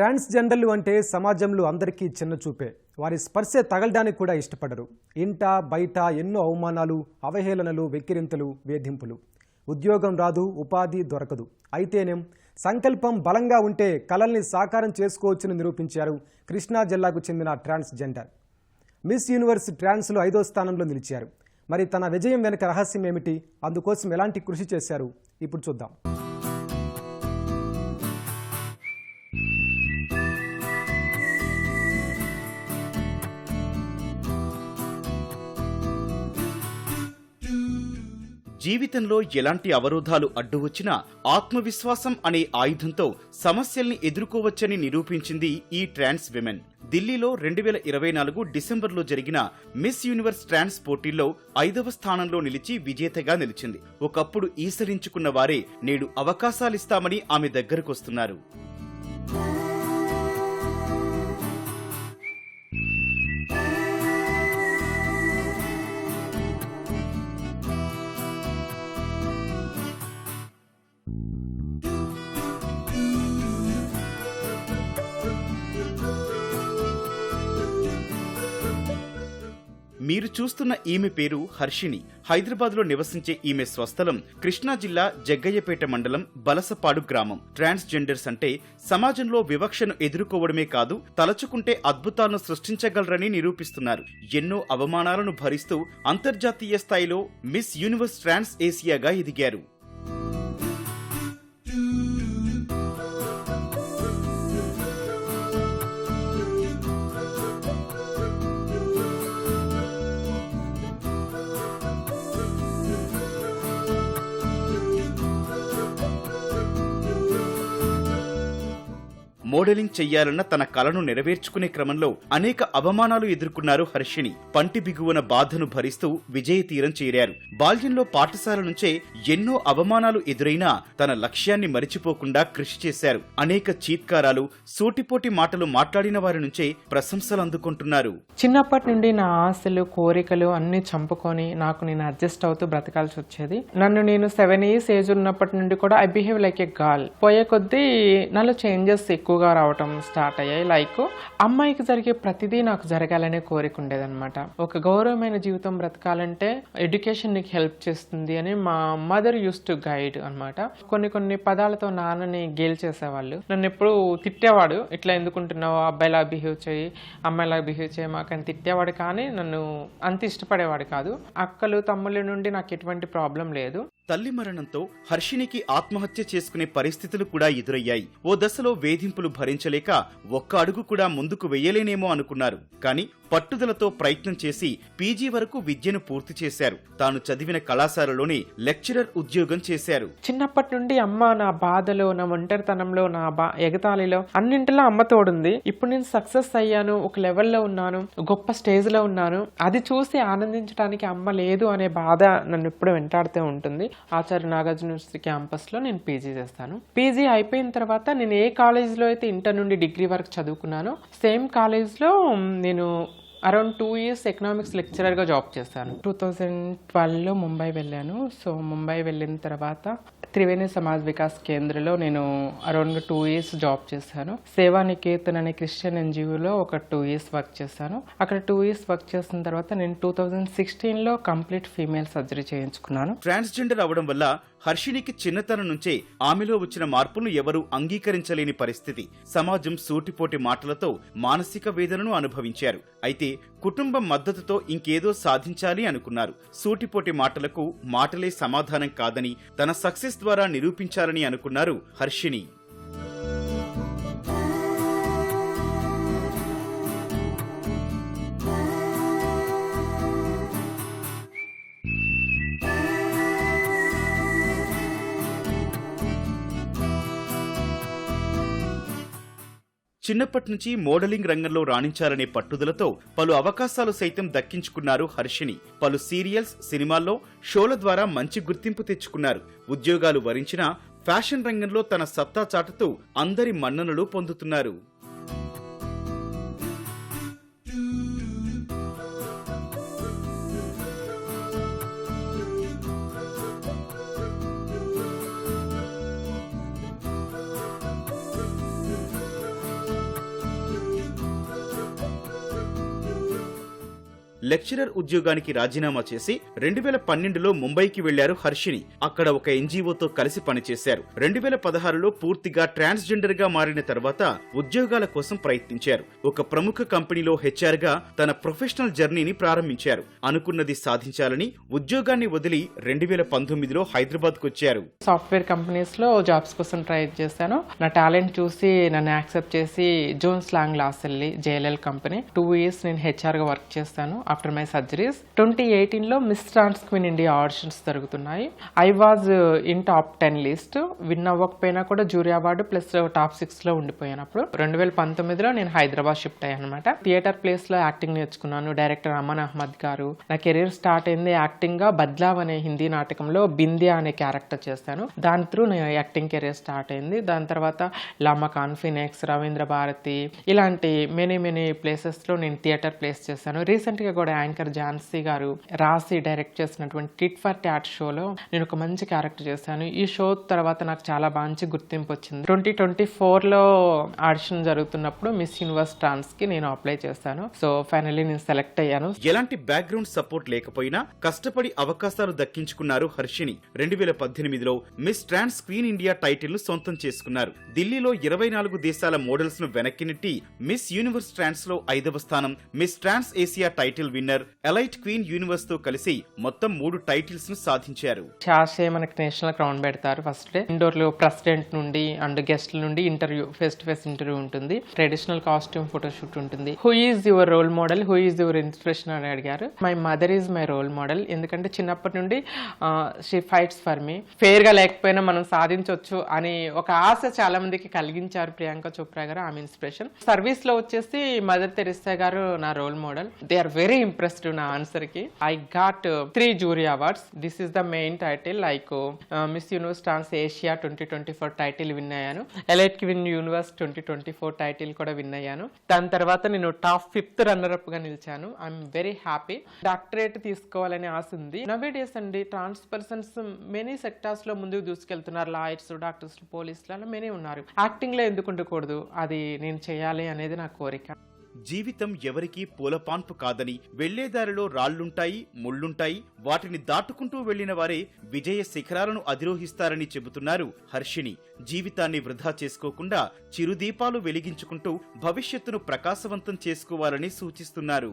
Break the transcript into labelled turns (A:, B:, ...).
A: ట్రాన్స్జెండర్లు అంటే సమాజంలో అందరికీ చిన్న చూపే. వారి స్పర్శ తగలడానికి కూడా ఇష్టపడరు. ఇంట బయట ఎన్నో అవమానాలు అవహేళనలు వెక్కిరింతలు వేధింపులు. ఉద్యోగం రాదు ఉపాధి దొరకదు. అయితేనేం సంకల్పం బలంగా ఉంటే కలల్ని సాకారం చేసుకోవచ్చని నిరూపించారు కృష్ణా జిల్లాకు చెందిన ట్రాన్స్జెండర్. మిస్ యూనివర్స్ ట్రాన్స్లో ఐదో స్థానంలో నిలిచారు. మరి తన విజయం వెనుక రహస్యం ఏమిటి? అందుకోసం ఎలాంటి కృషి చేశారు? ఇప్పుడు చూద్దాం.
B: జీవితంలో ఎలాంటి అవరోధాలు అడ్డు వచ్చినా ఆత్మవిశ్వాసం అనే ఆయుధంతో సమస్యల్ని ఎదుర్కోవచ్చని నిరూపించింది ఈ ట్రాన్స్ విమెన్. ఢిల్లీలో రెండు వేల ఇరవై నాలుగు డిసెంబర్లో జరిగిన మిస్ యూనివర్స్ ట్రాన్స్ పోటీల్లో ఐదవ స్థానంలో నిలిచి విజేతగా నిలిచింది. ఒకప్పుడు ఈసరించుకున్న వారే నేడు అవకాశాలిస్తామని ఆమె దగ్గరకొస్తున్నారు. మీరు చూస్తున్న ఈమె పేరు హర్షిని హైదరాబాద్లో నివసించే ఈమె స్వస్థలం కృష్ణా జిల్లా జగ్గయ్యపేట మండలం బలసపాడు గ్రామం. ట్రాన్స్జెండర్స్ అంటే సమాజంలో వివక్షను ఎదుర్కోవడమే కాదు తలచుకుంటే అద్భుతాలను సృష్టించగలరని నిరూపిస్తున్నారు. ఎన్నో అవమానాలను భరిస్తూ అంతర్జాతీయ స్థాయిలో మిస్ యూనివర్స్ ట్రాన్స్ ఏసియాగా ఎదిగారు. మోడలింగ్ చెయ్యాలన్న తన కలను నెరవేర్చుకునే క్రమంలో అనేక అవమానాలు ఎదుర్కొన్నారు హర్షిని పంటి బిగువన బాధను భరిస్తూ విజయ తీరం చేరారు. బాల్యంలో పాఠశాల నుంచే ఎన్నో అవమానాలు ఎదురైనా తన లక్ష్యాన్ని మరిచిపోకుండా కృషి చేశారు. అనేక చీత్కారాలు సూటిపోటి మాటలు మాట్లాడిన వారి నుంచే ప్రశంసలు అందుకుంటున్నారు.
C: చిన్నప్పటి నుండి నా ఆశలు కోరికలు అన్ని చంపుకొని నాకు నేను అడ్జస్ట్ అవుతూ బ్రతకాల్సి వచ్చేది. నన్ను నేను సెవెన్ ఇయర్స్ ఏజ్ ఉన్నప్పటి నుండి కూడా I behave like a girl పోయే కొద్దీ నాలో చేంజెస్ ఎక్కువ ఎక్కువగా రావటం స్టార్ట్ అయ్యాయి. లైక్ అమ్మాయికి జరిగే ప్రతిదీ నాకు జరగాలనే కోరిక ఉండేదన్నమాట. ఒక గౌరవమైన జీవితం బ్రతకాలంటే ఎడ్యుకేషన్ నీకు హెల్ప్ చేస్తుంది అని మా మదర్ యూస్ టు గైడ్ అనమాట కొన్ని కొన్ని పదాలతో నాన్నని గేల్ చేసేవాళ్ళు. నన్ను ఎప్పుడు తిట్టేవాడు. ఇట్లా ఎందుకుంటున్నావు అబ్బాయిలా బిహేవ్ చేయి. అమ్మాయిలా బిహేవ్ చేయి. మాకు అని తిట్టేవాడు కానీ నన్ను అంత ఇష్టపడేవాడు కాదు. అక్కలు తమ్ముళ్ళ నుండి నాకు ఎటువంటి ప్రాబ్లం లేదు.
B: తల్లి మరణంతో హర్షినికి ఆత్మహత్య చేసుకునే పరిస్థితులు కూడా ఎదురయ్యాయి. ఓ దశలో వేధింపులు భరించలేక ఒక్క అడుగు కూడా ముందుకు వెయ్యలేనేమో అనుకున్నారు. కానీ పట్టుదలతో ప్రయత్నం చేసి పీజీ వరకు విద్యను పూర్తి చేశారు. తాను చదివిన కళాశాలలోనే లెక్చరర్ ఉద్యోగం చేశారు.
C: చిన్నప్పటి నుండి అమ్మ నా బాధలో నా ఒంటరితనంలో నా బా ఎగతాళిలో అన్నింటిలో అమ్మ తోడుంది. ఇప్పుడు నేను సక్సెస్ అయ్యాను ఒక లెవెల్లో ఉన్నాను గొప్ప స్టేజ్లో ఉన్నాను. అది చూసి ఆనందించడానికి అమ్మ లేదు అనే బాధ నన్ను ఎప్పుడు వెంటాడుతూ ఉంటుంది. ఆచార్య నాగార్జున యూనివర్సిటీ క్యాంపస్లో నేను పీజీ చేస్తాను. పీజీ అయిపోయిన తర్వాత నేను ఏ కాలేజ్లో అయితే ఇంటర్ నుండి డిగ్రీ వరకు చదువుకున్నానో సేమ్ కాలేజ్లో నేను అరౌండ్ టూ ఇయర్స్ ఎకనామిక్స్ లెక్చరర్గా జాబ్ చేశాను. టూ థౌజండ్ ట్వెల్వ్లో ముంబై వెళ్ళాను. సో ముంబై వెళ్ళిన తర్వాత త్రివేణి సమాజ్ వికాస్ కేంద్రలో నేను అరౌండ్ టూ ఇయర్స్ జాబ్ చేశాను. సేవానికేతన్ అనే క్రిస్టియన్ ఎన్జిఓలో ఒక టూ ఇయర్స్ వర్క్ చేశాను. అక్కడ టూ ఇయర్స్ వర్క్ చేసిన తర్వాత నేను టూ థౌజండ్ సిక్స్టీన్లో కంప్లీట్ ఫీమేల్ సర్జరీ చేయించుకున్నాను.
B: ట్రాన్స్జెండర్ అవడం వల్ల హర్షినికి చిన్నతనం నుంచే ఆమెలో వచ్చిన మార్పులను ఎవరూ అంగీకరించలేని పరిస్థితి. సమాజం సూటిపోటి మాటలతో మానసిక వేదనను అనుభవించారు. అయితే కుటుంబం మద్దతుతో ఇంకేదో సాధించాలి అనుకున్నారు. సూటిపోటి మాటలకు మాటలే సమాధానం కాదని తన సక్సెస్ ద్వారా నిరూపించాలని అనుకున్నారు హర్షిని చిన్నప్పటి నుంచి మోడలింగ్ రంగంలో రాణించాలనే పట్టుదలతో పలు అవకాశాలు సైతం దక్కించుకున్నారు హర్షిని పలు సీరియల్స్ సినిమాల్లో షోల ద్వారా మంచి గుర్తింపు తెచ్చుకున్నారు. ఉద్యోగాలు వరించినా ఫ్యాషన్ రంగంలో తన సత్తా చాటుతూ అందరి మన్ననలు పొందుతున్నారు. లెక్చరర్ ఉద్యోగానికి రాజీనామా చేసి రెండు వేల పన్నెండులో ముంబైకి వెళ్ళారు హర్షిని అక్కడ ఒక ఎన్జీఓతో కలిసి పనిచేశారు. రెండు వేల పదహారులో పూర్తిగా ట్రాన్స్జెండర్గా మారిన తర్వాత ఉద్యోగాల కోసం ప్రయత్నించారు. ఒక ప్రముఖ కంపెనీలో హెచ్ఆర్గా తన ప్రొఫెషనల్ జర్నీని ప్రారంభించారు. అనుకున్నది సాధించాలని ఉద్యోగాన్ని వదిలి రెండు వేల పంతొమ్మిదిలో హైదరాబాద్కు వచ్చారు.
C: సాఫ్ట్వేర్ కంపెనీస్లో జాబ్స్ కోసం ట్రై చేశాను. నా టాలెంట్ చూసి నన్ను యాక్సెప్ట్ చేసి జోన్ స్లాంగ్ లాస్ వెళ్ళి జేఎల్ఎల్ కంపెనీ. టూ ఇయర్స్ నేను హెచ్ఆర్గా వర్క్ చేస్తాను. ఆఫ్టర్ మై సర్జరీస్ ట్వంటీ ఎయిటీన్లో miss trans queen India auditions జరుగుతున్నాయి. I was in top ten list win అవ్వకపోయినా కూడా జూరీ అవార్డు ప్లస్ టాప్ సిక్స్లో ఉండిపోయాను అప్పుడు. రెండు వేల పంతొమ్మిదిలో నేను హైదరాబాద్ షిఫ్ట్ అయ్యాను అనమాట థియేటర్ ప్లేస్లో యాక్టింగ్ నేర్చుకున్నాను. డైరెక్టర్ అమన్ అహ్మద్ గారు. నా కెరీర్ స్టార్ట్ అయింది యాక్టింగ్గా బద్లావ్ అనే హిందీ నాటకంలో బింద్యా అనే క్యారెక్టర్ చేస్తాను దాని త్రూ నేను యాక్టింగ్ కెరీర్ స్టార్ట్ అయింది. దాని తర్వాత లామా కాన్ఫినెక్స్ రవీంద్ర భారతి ఇలాంటి మెనీ మెనీ ప్లేసెస్లో నేను థియేటర్ ప్లేస్ చేశాను. రీసెంట్గా కూడా యాంకర్ ఝాన్సీ గారు రాసి డైరెక్ట్ చేసినటువంటి టిట్ ఫర్ ట్యాట్ షోలో నేను ఒక మంచి క్యారెక్టర్ చేశాను. ఈ షో తర్వాత నాకు చాలా మంచి గుర్తింపు వచ్చింది. ట్వంటీ ట్వంటీ ఫోర్లో ఆడిషన్ జరుగుతున్నప్పుడు మిస్ యూనివర్స్ ట్రాన్స్కి నేను అప్లై చేశాను. సో ఫైనల్లీ నేను సెలెక్ట్ అయ్యాను.
B: ఎలాంటి బ్యాక్గ్రౌండ్ సపోర్ట్ లేకపోయినా కష్టపడి అవకాశాలు దక్కించుకున్నారు హర్షిని. రెండు వేల పద్దెనిమిదిలో మిస్ ట్రాన్స్ క్వీన్ ఇండియా టైటిల్ను సొంతం చేసుకున్నారు. ఢిల్లీలో ఇరవై నాలుగు దేశాల మోడల్స్ను వెనక్కి నెట్టి మిస్ యూనివర్స్ ట్రాన్స్లో ఐదవ స్థానం Miss Trans Asia title winner elite queen యూనివర్స్తో కలిసి మొత్తం మూడు టైటిల్స్ను సాధించారు.
C: షాషే మనకి నేషనల్ క్రౌన్ పెడతారు ఫస్ట్ డే. ఇండోర్లో ప్రెసిడెంట్ నుండి అండ్ గెస్ట్ నుండి interview face to face interview ఉంటుంది ట్రెడిషనల్ కాస్ట్యూమ్ ఫోటోషూట్ ఉంటుంది. Who is your role model who is your inspiration అని అడిగారు. My mother is my role model ఎందుకంటే చిన్నప్పటి నుండి షీ ఫైట్స్ ఫర్ మీ ఫెయిర్గా లేకపోయినా మనం సాధించవచ్చు అని ఒక ఆశ చాలా మందికి కలిగించారు ప్రియాంక చోప్రా గారు ఆమె ఇన్స్పిరేషన్ సర్వీస్లో వచ్చేసి మదర్ తెరిసా గారు నా role model they are very impressed నా ఆన్సర్కి I got three jury awards this is the main title like Miss Universe Trans Asia twenty twenty four title win అయ్యాను. Elite win universe twenty twenty four title కూడా win అయ్యాను. దాని తర్వాత నేను top fifth runner అప్గా నిలిచాను. I'm very happy doctorate తీసుకోవాలని ఆశ ఉంది. నవే డేస్ అండి ట్రాన్స్ పర్సన్స్ మెనీ సెక్టార్స్లో ముందుకు దూసుకెళ్తున్నారు. లాయర్స్ డాక్టర్స్ పోలీసులు అలా మెనీ ఉన్నారు. యాక్టింగ్లో ఎందుకు ఉండకూడదు? అది నేను చేయాలి అనేది నా కోరిక.
B: జీవితం ఎవరికీ పూలపాన్పు కాదని వెళ్ళేదారిలో రాళ్ళుంటాయి ముళ్ళుంటాయి వాటిని దాటుకుంటూ వెళ్ళిన వారే విజయ శిఖరాలను అధిరోహిస్తారని చెబుతున్నారు హర్షిని జీవితాన్ని వృధా చేసుకోకుండా చిరుదీపాలు వెలిగించుకుంటూ భవిష్యత్తును ప్రకాశవంతం చేసుకోవాలని సూచిస్తున్నారు.